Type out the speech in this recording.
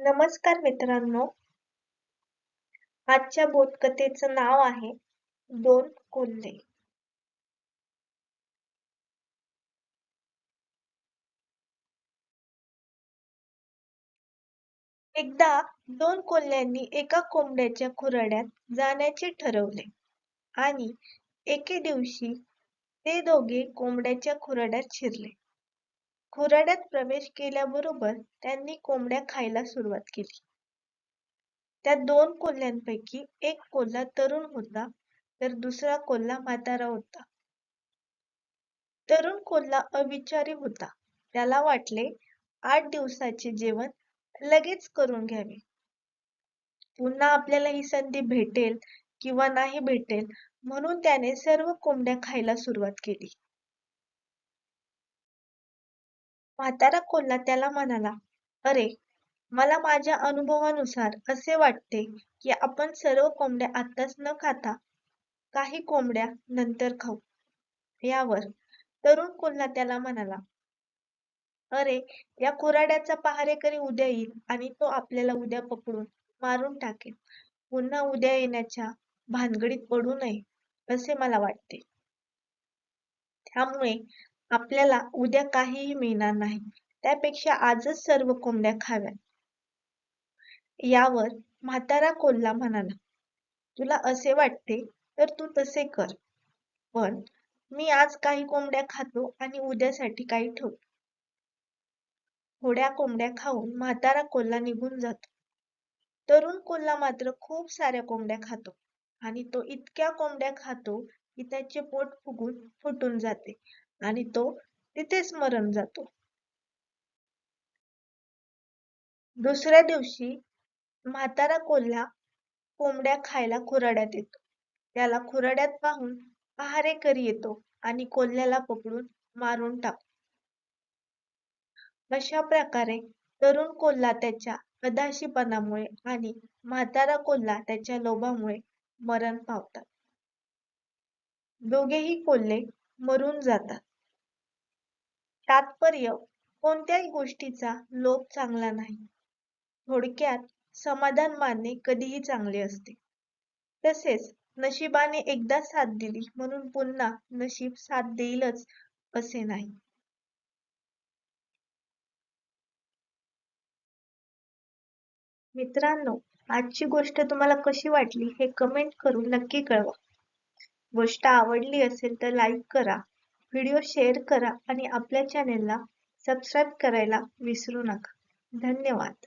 नमस्कार मित्रांनो. आजच्या बोधकथेचं नाव आहे दोन कोल्हे एकदा दोन कोल्ह्यांनी एका कोंबड्याच्या खुराड्यात जाण्याचे ठरवले आणि एके दिवशी ते दोघे कोंबड्याच्या खुराड्यात शिरले. खुराड्यात प्रवेश केल्याबरोबर त्यांनी कोंबड्या खायला सुरुवात केली. त्या दोन कोल्ह्यांपैकी एक कोल्हा तरुण होता तर दुसरा कोल्हा म्हातारा होता. तरुण कोल्हा अविचारी होता. त्याला वाटले आठ दिवसाचे जेवण लगेच करून घ्यावे. पुन्हा आपल्याला ही संधी भेटेल किंवा नाही भेटेल म्हणून त्याने सर्व कोंबड्या खायला सुरुवात केली. म्हातारा कोल्हा त्याला म्हणाला अरे मला माझ्या अनुभवानुसार असे वाटते की आपण सर्व कोंबड्या आत्ताच न खाता काही कोंबड्या नंतर खाऊ. यावर तरुण कोल्हा त्याला म्हणाला अरे या कुराड्याचा पहारेकरी उद्या येईल आणि तो आपल्याला उद्या पकडून मारून टाकेल. पुन्हा उद्या येण्याच्या भानगडीत पडू नये असे मला वाटते. त्यामुळे आपल्याला उद्या काहीही मिळणार नाही. त्यापेक्षा आजच सर्व कोंबड्या खाव्या यावर म्हातारा कोल्हा म्हणाला तुला असे वाटते तर तू तसे कर पण मी आज काही कोंबड्या खातो आणि उद्यासाठी काही ठेवतो. थोड्या कोंबड्या खाऊन म्हातारा कोल्हा निघून जातो. तरुण कोल्हा मात्र खूप साऱ्या कोंबड्या खातो आणि तो इतक्या कोंबड्या खातो की त्याचे पोट फुगून फुटून जाते. आणि तो तिथेच मरण जातो. दुसऱ्या दिवशी म्हातारा कोल्हा कोंबड्या खायला खुराड्यात येतो. त्याला खुराड्यात पाहून पहारेकरी येतो आणि कोल्ह्याला पकडून मारून टाकतो. अशा प्रकारे तरुण कोल्हा त्याच्या अदाशीपणामुळे आणि म्हातारा कोल्हा त्याच्या लोभामुळे मरण पावतात. दोघेही कोल्हे मरून जातात. तात्पर्य कोणत्याही गोष्टीचा लोभ चांगला नाही. थोडक्यात समाधान मानणे कधीही चांगले असते. तसेच नशिबाने एकदा साथ दिली म्हणून पुन्हा नशीब साथ देईलच असे नाही. मित्रांनो आजची गोष्ट तुम्हाला कशी वाटली हे कमेंट करून नक्की कळवा. गोष्ट आवडली असेल तर लाईक करा. व्हिडिओ शेअर करा आणि आपल्या चॅनेलला सबस्क्राईब करायला विसरू नका. धन्यवाद.